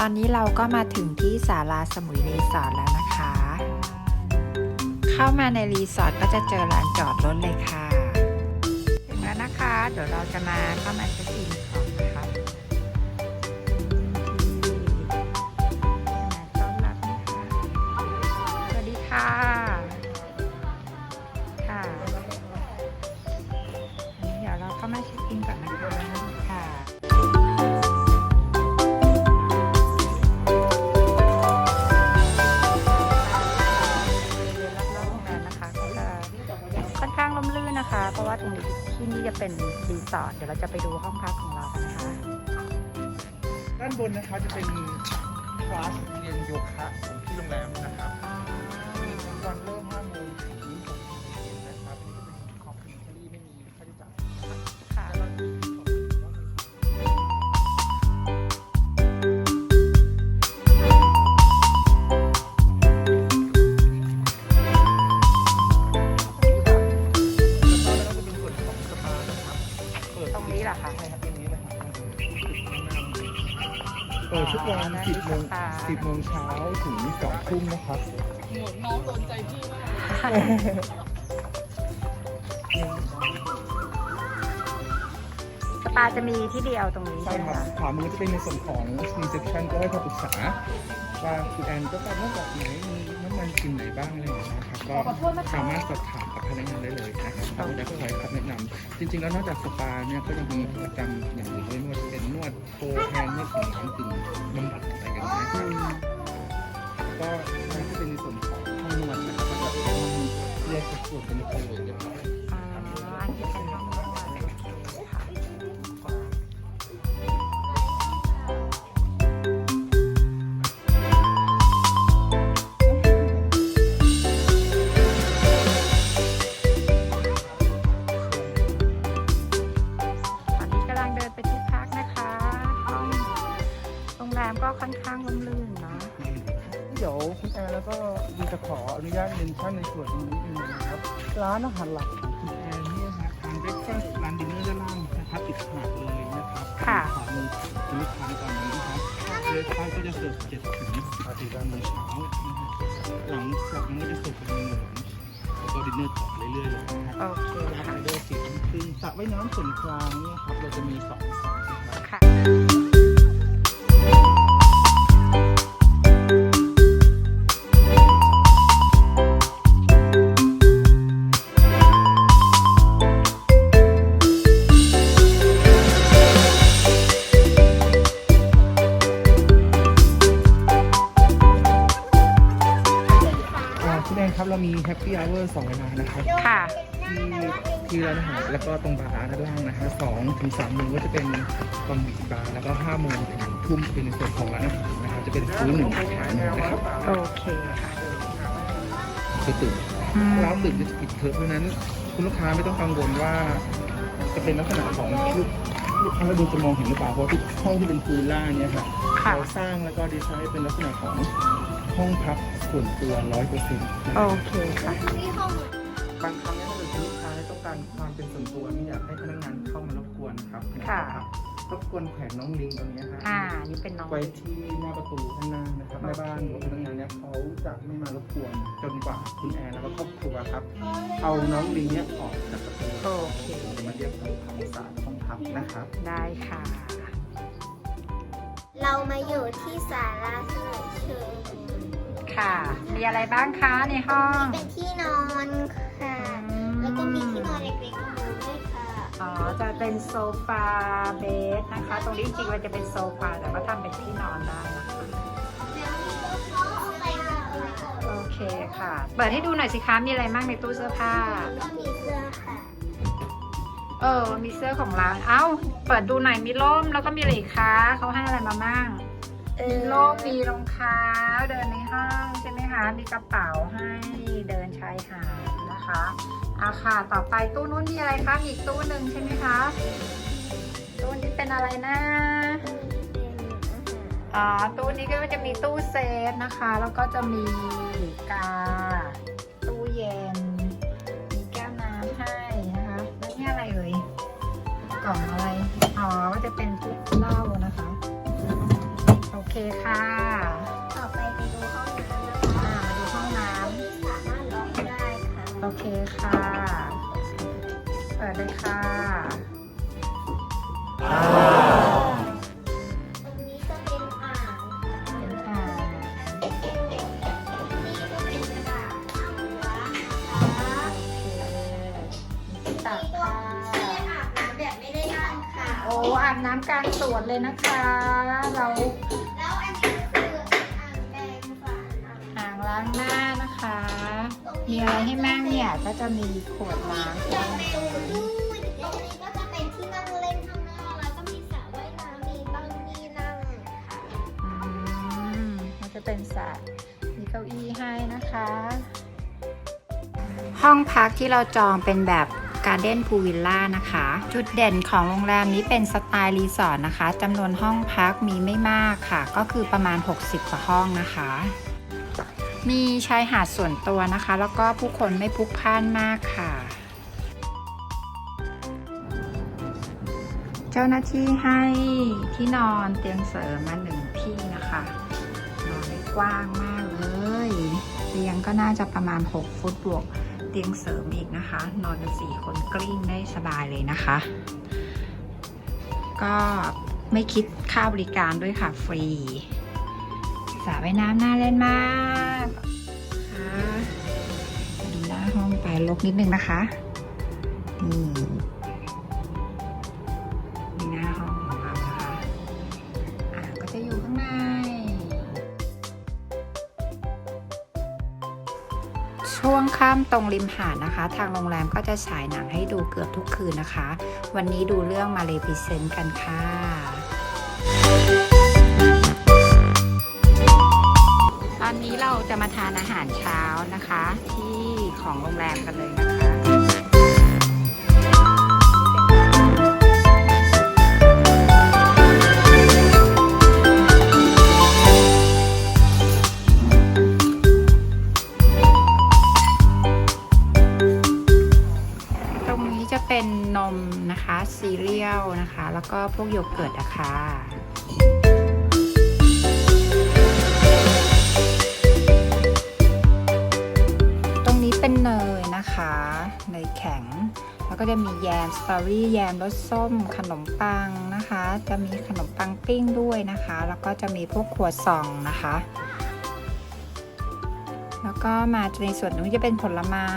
ตอนนี้เราก็มาถึงที่ศาลาสมุยรีสอร์ทแล้วนะคะ เข้ามาในรีสอร์ทก็จะเจอลานจอดรถเลยค่ะ ถึงแล้วนะคะ เดี๋ยวเราจะมาเข้ามาเช็คอินของนะคะต้อนรับนะคะสวัสดีค่ะ ค่อนข้างล่มลื่นนะคะ เพราะว่าตรงนี้ที่นี่จะเป็นรีสอร์ทเดี๋ยวเราจะไปดูห้องพักของเรากันนะคะ ด้านบนนะคะจะเป็นคลาสเรียนโยคะของที่โรงแรมนะ โมงเช้าถึง2ทุ่มนะครับสปาจะมีที่เดียวตรงนี้ใช่ใช่ไหมครับคะขวามือจะเป็นในส่วนของ reception ก็ให้คำปรึกษาว่าคุณแอนต้องการน้ำแบบไหนมีน้ำมันกลิ่นไหนบ้างอะไรอย่างเงี้ยนะครับก็สามารถสอบถาม กับพนักงานได้เลยนะครับเราก็จะคอยคำแนะนำจริง ๆ แล้วนอกจากสปาเนี่ยก็ยังมีกิจกรรมอย่างอื่นด้วยนว่าจะเป็นนวดโคแฮนนวดของนกึ่งบำบัดอะไรกันนะครับก็นั่นก็เป็นในส่วนของห้องนวดนะครับก็จะต้องเรียกสัดส่วนเป็นคนเลยเรียบร้อย อ๋ออันนี้เป็นห้อง รับร้านอาหารหลักของคุณแอนเนี่ยนะทานเบรคฟาสต์ร้านดินเนอร์ด้านล่างนะครับติดหาดเลยนะครับค่ะ ขวามือคุณลูกค้าตอนนี้นะครับเบรคฟาสต์ก็จะเสิร์ฟเจ็ดถึงสิบนาทีด้านโมงเช้านะครับหลังจากนั้นก็จะเสิร์ฟเป็นเมนูแล้วก็ดินเนอร์ต่อเรื่อยๆเลยนะครับโอเคแล้วค่ะก็เดอร์สี่ทุ่มครึ่งสระว่ายน้ำส่วนกลางเนี่ยครับเราจะมีสองสระ นะครับค่ะอ่าคุณแอนครับ เรามีแฮปปี้อเวอร์สองเวลานะครับค่ะ ที่ที่ร้านอาหารแล้วก็ตรงบาร์ด้านล่างนะฮะสองถึงสามโมงก็จะเป็นบอมบิบาร์แล้วก็ห้าโมงถึงทุ่มเป็นในส่วนของร้านอาหารนะครับ จะเป็นซื้อหนึ่งขายหนึ่งนะครับโอเคค่ะจะตื่นอืมร้านตื่นจะปิดเทอมเพราะฉะนั้น คุณลูกค้าไม่ต้องกังวลว่า จะเป็นลักษณะของลูกลูกค้าดูจะมองเห็นหรือเปล่าเพราะทุกห้องที่เป็นพื้นล่างเนี่ยค่ะค่ะ เราสร้างแล้วก็ดีไซน์เป็นลักษณะของห้องพัก ส่วนตัวร้อยเปอร์เซ็นต์โอเคค่ะ บางครั้งเนี่ยถ้าเกิดคุณลูกค้าต้องการความเป็นส่วนตัวไม่อยากให้พนักงานเข้ามารบกวนครับค่ะรบกวนแขวนน้องลิงตรงนี้ครับอ่า นี่เป็นน้อง ไว้ที่หน้าประตูข้างหน้านะครับแม่บ้านหรือว่าพนักงานเนี่ยเขาจะไม่มารบกวนจนกว่าคุณแอนแล้วก็ครอบครัวครับ เอาน้องลิงเนี่ยออกจากประตูโอเค มาเรียกทำความสะอาดห้องพักนะครับ ได้ค่ะ เรามาอยู่ที่ศาลาเฉลิมเชิง ค่ะ มีอะไรบ้างคะในห้อง เป็นที่นอนค่ะ แล้วก็มีที่นอนเล็กๆตรงนู้นด้วยค่ะ อ๋อ จะเป็นโซฟาเบสนะคะ ตรงนี้จริงๆมันจะเป็นโซฟาแต่ว่าทำเป็นที่นอนได้นะคะแล้วมีโต๊ะโต๊ะอะไรค่ะโอเคค่ะ เปิดให้ดูหน่อยสิคะ มีอะไรบ้างในตู้เสื้อผ้า ก็มีเสื้อค่ะ เออ มีเสื้อของร้าน เอ้า เปิดดูหน่อย มีร่มแล้วก็มีอะไรอีกคะ เขาให้อะไรมาบ้างเอ มีอร่มมีรองเท้าเดินในห้องใช่ไหมคะ มีกระเป๋าให้เดินชายหาดนะคะอาค่ะ ต่อไปตู้นู้นมีอะไรคะอีกตู้หนึ่งใช่ไหมคะ ตู้นี้เป็นอะไรนะอ๋อตู้นี้ก็จะมีตู้เซฟนะคะ แล้วก็จะมีกา ตู้เย็น มีแก้วน้ำให้นะคะ แล้วนี่อะไรเอ่ย กล่องอะไร อ๋อ ก็จะเป็นพวกเหล้านะ เคค่ะต่อไปไปดูห้องน้ำนะคะอ่ามาดูห้องน้ห้องนี้สามารถล็อกได้ค่ะำโอเคค่ะ เปิดเลยค่ะ ตรงนี้จะเป็นอ่างค่ะเป็นอ่างนี่ก็เป็นกระดาษอ่างล้างนะคะโอเคมีที่ตักค่ะนี่อาบน้ำแบบไม่ได้นั่งค่ะ โอ้อาบน้ำกลางสวนเลยนะคะ เราางล้างหน้านะคะ มีอะไรให้มั่งเนี่ยก็จะมีขวดล้างตรงนี้ก็จะเป็นที่นั่งเล่นข้างนอกแล้วก็มีสระว่ายน้ำมีบังที่นั่งค่ะอืมมันจะเป็นสระมีเก้าอี้ให้นะคะ ห้องพักที่เราจองเป็นแบบการ์เด้นพูวิลล่านะคะ จุดเด่นของโรงแรมนี้เป็นสไตล์รีสอร์ทนะคะจำนวนห้องพักมีไม่มากค่ะ ก็คือประมาณ 60 กว่าห้องนะคะ มีชายหาดส่วนตัวนะคะ แล้วก็ผู้คนไม่พลุกพล่านมากค่ะ เจ้าหน้าที่ให้ที่นอนเตียงเสริมมาหนึ่งที่นะคะ นอนได้กว้างมากเลยเตียงก็น่าจะประมาณ 6 ฟุตบวกเตียงเสริมอีกนะคะ นอนกัน4คนกลิ้งได้สบายเลยนะคะ ก็ไม่คิดค่าบริการด้วยค่ะฟรี สระว่ายน้ำน่าเล่นมากค่ะดูหน้าห้องไปลกนิดนึงนะคะ นี่นี่หน้าห้องของเรานะคะอ่าก็จะอยู่ข้างใน ช่วงค่ำตรงริมหาดนะคะ ทางโรงแรมก็จะฉายหนังให้ดูเกือบทุกคืนนะคะ วันนี้ดูเรื่องมาเลพิเซนต์กันค่ะ อนนี้เราจะมาทานอาหารเช้านะคะ ที่ของโรงแรมกันเลยนะคะตรงนี้จะเป็นนมนะคะ ซีเรียลนะคะ แล้วก็พวกโยเกิร์ตอะคะ นะคะเนยแข็ง แล้วก็จะมีแยมสตรอเบอรี่แยมรสส้ม ขนมปังนะคะ จะมีขนมปังปิ้งด้วยนะคะ แล้วก็จะมีพวกขวดซองนะคะ แล้วก็มาในส่วนนี้จะเป็นผลไม้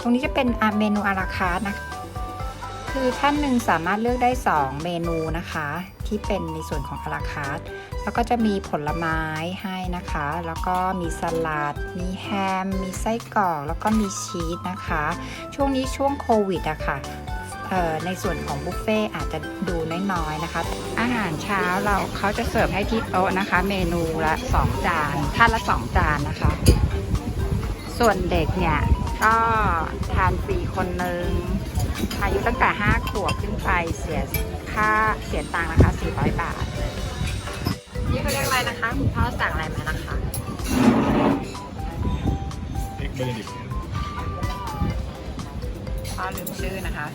ตรงนี้จะเป็นเมนูอาราคาร์นะคะ คือท่านหนึ่งสามารถเลือกได้ 2 เมนูนะคะ ที่เป็นในส่วนของอาราคาร์ทแล้วก็จะมีผลไม้ให้นะคะ แล้วก็มีสลัด มีแฮม มีไส้กรอก แล้วก็มีชีสนะคะ ช่วงนี้ช่วงโควิดอะค่ะเอ่อในส่วนของบุฟเฟ่อาจจะดูน้อยๆนะคะ อาหารเช้าเราเขาจะเสิร์ฟให้ที่โต๊ะนะคะ เมนูละ 2 จานท่านละ 2 จานนะคะ ส่วนเด็กเนี่ยก็ทานฟรีคนหนึ่ง อายุตั้งแต่ 5 ขวบขึ้นไปเสียค่าเสียตังค์นะคะ 400 บาท นี่เขาเรียกอะไรนะคะ คุณพ่อสั่งอะไรมานะคะเอ็กเบอร์ดิบพ่อลืมชื่อนะคะ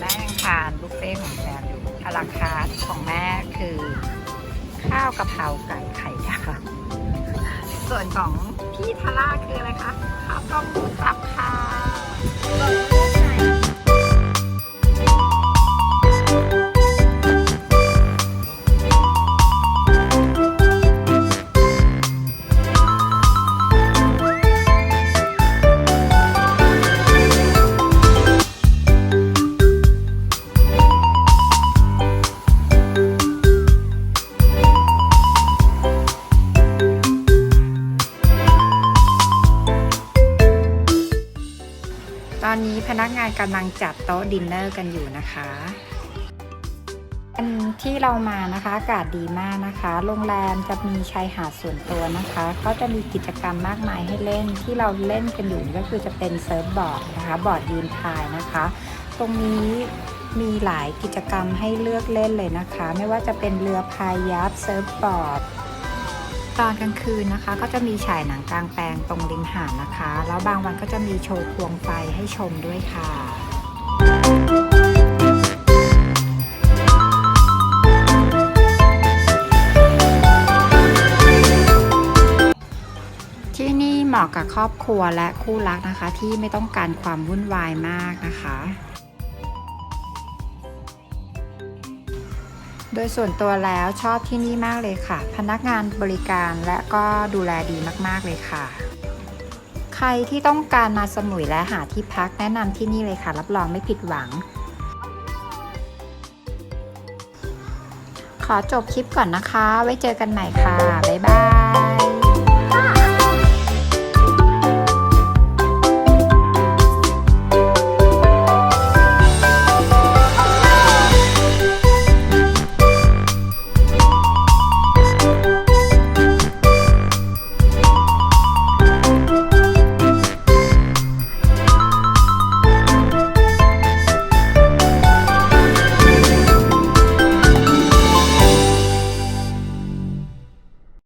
แม่ยังทานบุฟเฟ่ต์ของแฟนอยู่อาราคาร์ทของแม่คือ ข้าวกะเพราไก่ไข่ดาวส่วนของพี่ทาร่าคืออะไรคะข้าวต้มหมูสับค่ะ อนนี้พนักงานกำลังจัดโต๊ะดินเนอร์กันอยู่นะคะอันที่เรามานะคะอากาศดีมากนะคะ โรงแรมจะมีชายหาดส่วนตัวนะคะเขาจะมีกิจกรรมมากมายให้เล่นที่เราเล่นกันอยู่ก็คือจะเป็นเซิร์ฟบอร์ดนะคะ บอร์ดยืนพายนะคะ ตรงนี้มีหลายกิจกรรมให้เลือกเล่นเลยนะคะ ไม่ว่าจะเป็นเรือพายยักษ์เซิร์ฟบอร์ด ตอนกลางคืนนะคะ ก็จะมีฉายหนังกลางแปลงตรงริมหาดนะคะ แล้วบางวันก็จะมีโชว์ควงไฟให้ชมด้วยค่ะที่นี่เหมาะกับครอบครัวและคู่รักนะคะ ที่ไม่ต้องการความวุ่นวายมากนะคะ ดยส่วนตัวแล้วชอบที่นี่มากเลยค่ะ พนักงานบริการและก็ดูแลดีมากๆเลยค่ะ ใครที่ต้องการมาสมุยและหาที่พักแนะนำที่นี่เลยค่ะ รับรองไม่ผิดหวัง ขอจบคลิปก่อนนะคะ ไว้เจอกันใหม่ค่ะ บ๊ายบาย